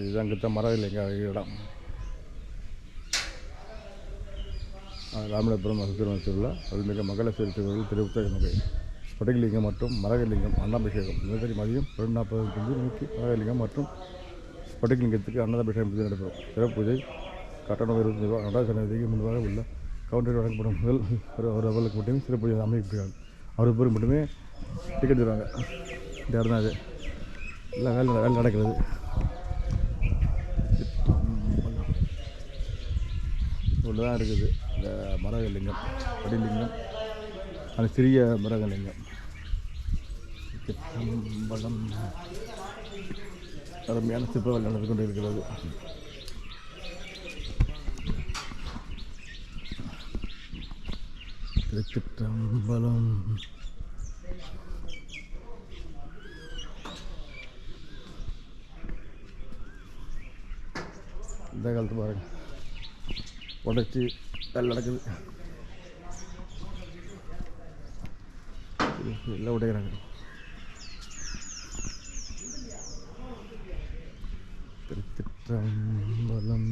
இதுதான் கிட்ட மரம் இல்லைங்க இடம். ராமநாதபுரம் மகத்திரம் திருவிழா அருள்மிக மகள திருவிழா திருவுத்தக நகை ஸ்படிகலிங்கம் மற்றும் மரகலிங்கம் அன்னாபிஷேகம் தினசரி மதியம் ரெண்டு நாற்பது நூற்றி மரகலிங்கம் மற்றும் ஸ்படிகலிங்கத்துக்கு அன்னதாபிஷேகம் பூஜை நடைபெறும். சிறப்பு பூஜை கட்டணம் இருபத்தஞ்சு ரூபா நடராசனதிக்கு முன்பாக உள்ள கவுண்டரில் வழங்கப்படும் முதல் ஒரு ஒரு அவர்களுக்கு மட்டுமே சிறப்பு பூஜை அமைக்கிறாங்க அறுபது பேருக்கு மட்டுமே டிக்கெட் தருவாங்க. இந்த இடம் தான் இது. எல்லாம் வேலை வேலை நடக்கிறது. ஒன்று தான் இருக்குது. இந்த மரகலிங்கம் படிலிங்கம் அது சிறிய மரகலிங்கம். சிற்றம்பலம். அருமையான சிற்பங்கள் நடந்து கொண்டு இருக்கிறது திருச்சிற்றம்பலம். இந்த காலத்து பாருங்கள் உடைச்சி எல்லாம் நடக்குது எல்லாம் உடைக்கிறாங்க திருச்சிற்றம்பலம்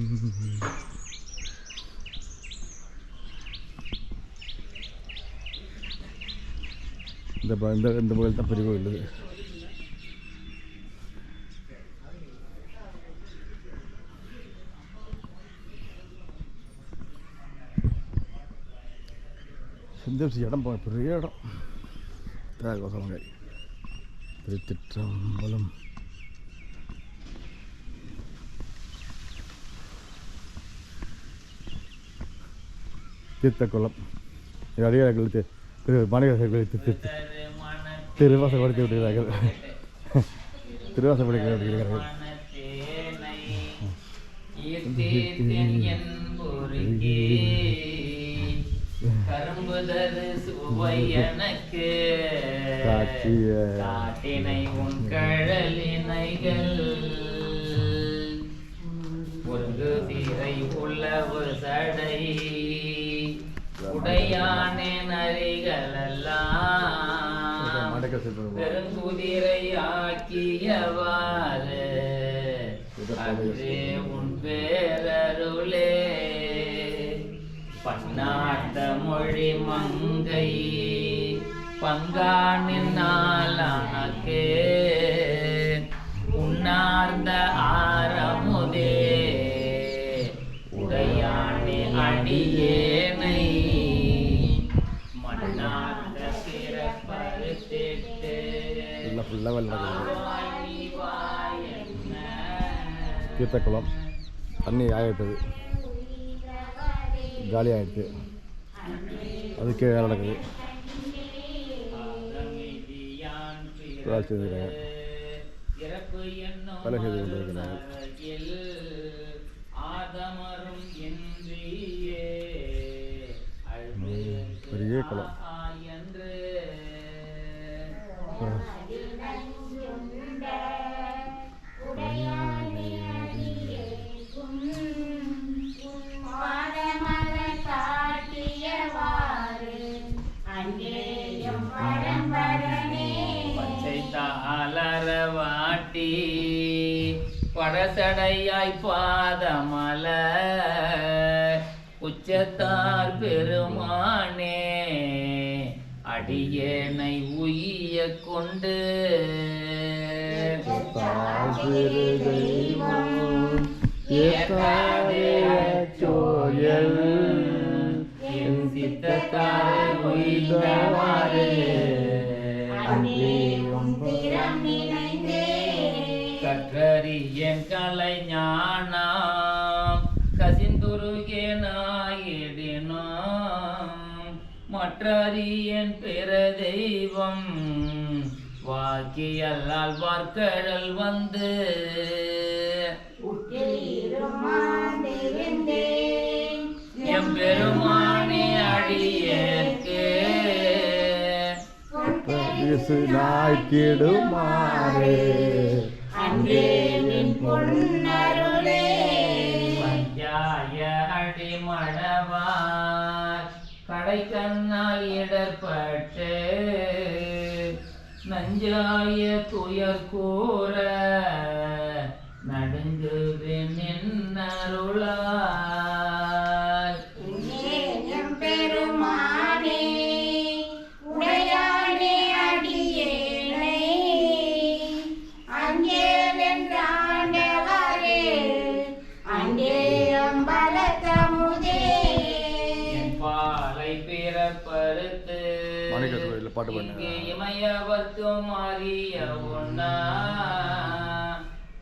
இந்த ப- இந்த இந்த கோயில் தான் பெரிய கோயில் இது செஞ்சு இடம் போ- பெரிய இடம் தேகோசலங்காய் திருச்சிற்றம்பலம் தீர்த்தக்குளம் இது அடியார்கள் தி- திரு மாநகரர்கள் திரு திருவாசப்படுத்தி விடுகிறார்கள் திருவாசப்படுத்தி விடுகிறார்கள் மனத்தேனை ஈர்த்தேன் என்பொருகே. கரும்புதரு சுவை எனக்கு. காட்டினை உன் கழலினைகள். ஒருங்கு சீரை உள்ள ஒரு சடை. உடையானே நரிகளெல்லாம். மாடக்க செல்வம் பெருங்குதிரை ஆக்கியவாறு. மொழி மங்கை. பங்கானினாலானக்கே உன்னார்ந்த ஆரமுதே. உடையானே அடியேனை. வாய் வாய் என்ன? தீர்த்தக்குளம். தண்ணி ஆகிட்டது காலி ஆகிடுச்சு அதுக்கே வேலை நடக்குது. செய்திருக்காங்க. வேலை செய்து கொண்டிருக்கிறார்கள் பெரிய குளம். தாளர படசடையாய் பாதமல. உச்சத்தார் பெருமானே அடியேனை உய்ய கொண்டு. என் சித்தத்தாரை உய்தவாறு கலை ஞானம். கசிந்துருகே நாயிடினோம் மற்றறியன் பிற தெய்வம் வாக்கியல்லால் வார்க்கடல் வந்து. உற்றிருமாந்திருந்தேன் எம்பெருமானே அடியேற்கு. பரிசு நாய்க்கிடுமாறு. அன்றே என் பொன்னருளே. பஞ்சாய அடிமடவார் கடை இடர்பட்டு நஞ்சாய துயர் கூற பாட்டு பாடுங்க. இங்கே இமயவர்க்கும் அறிய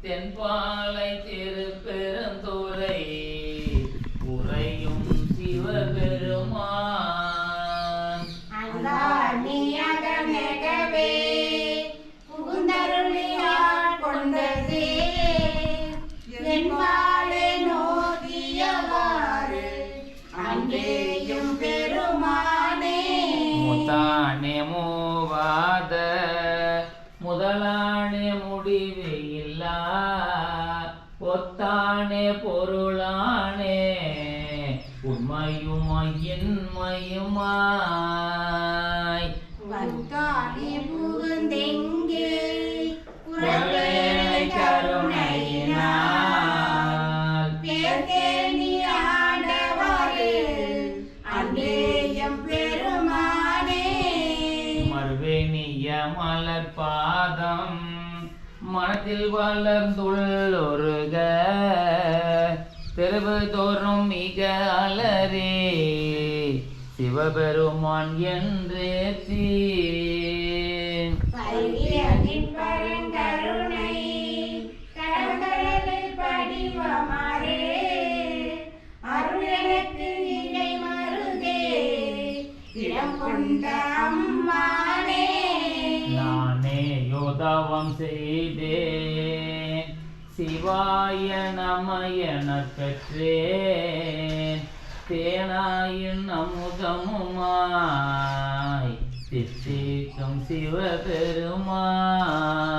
தென்பாலை திருப்பெருந்துறை ஒத்தானே பொருளானே உண்மையுமாய் இன்மையுமாய் வந்தானே புகுந்தெங்கே கருணையினால். ஆண்டவரே பெருமானே. மறுவேணிய மலர் பாதம் மனத்தில் வளர்ந்துள்ளொருக. தெருவு தோறும் மிக அலரே. சிவபெருமான் என்றே தீ அருள் எனக்கு மருதே. இடம் கொண்ட யோதாவம் செய்தேன் சிவாய நமயன பெற்றேன் தேனாயின் அமுதமுமாய். தித்திக்கும் சிவபெருமான்.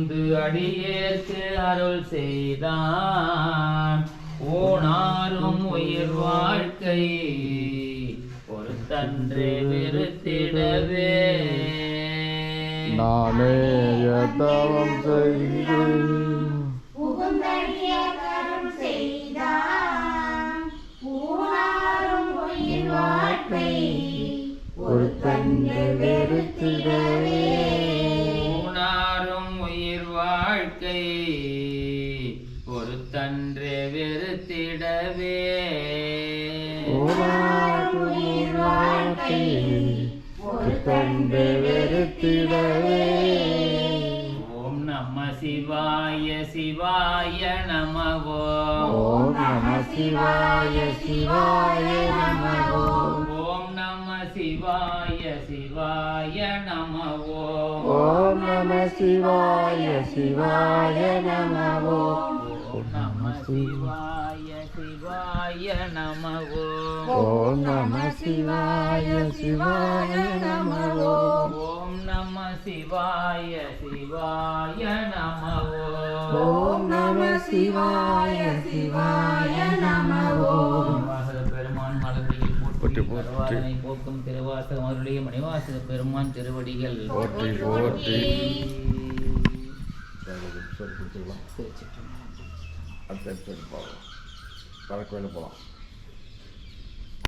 புகுந்து அடியேற்கு அருள் செய்தான். ஓனாரும் உயிர் வாழ்க்கை ஒரு தன்றே வெறுத்திடவே. நானே யதவம் செய்து ஒரு கன்று வெறுத்திடவே. வாழ்க்கை ஒரு தன்றே வெறுத்திடவே ஒரு கண்டு வெறுத்திடவே. ஓம் நம சிவாய சிவாய நமவோ ஓம் நம சிவாய சிவாய நமோ ஓம் நம சிவாய சிவாய நமவோ. ஓம் நம சிவாய சிவாய நமோ ஓம் நம சிவாய சிவாய நமவோ. ஓம் நம சிவாய சிவாய நமோ ஓம் நம சிவாய சிவாய நமவோ. ஓம் நம சிவாய சிவாய நமோ மணிவாசக பெருமான் மலர்களில் போற்றி, போக்கும் திருவாசகம் அருளிய மணிவாசக பெருமான் திருவடிகள். போற்றி போற்றி. அடுத்த போகலாம். வேலை போகலாம்.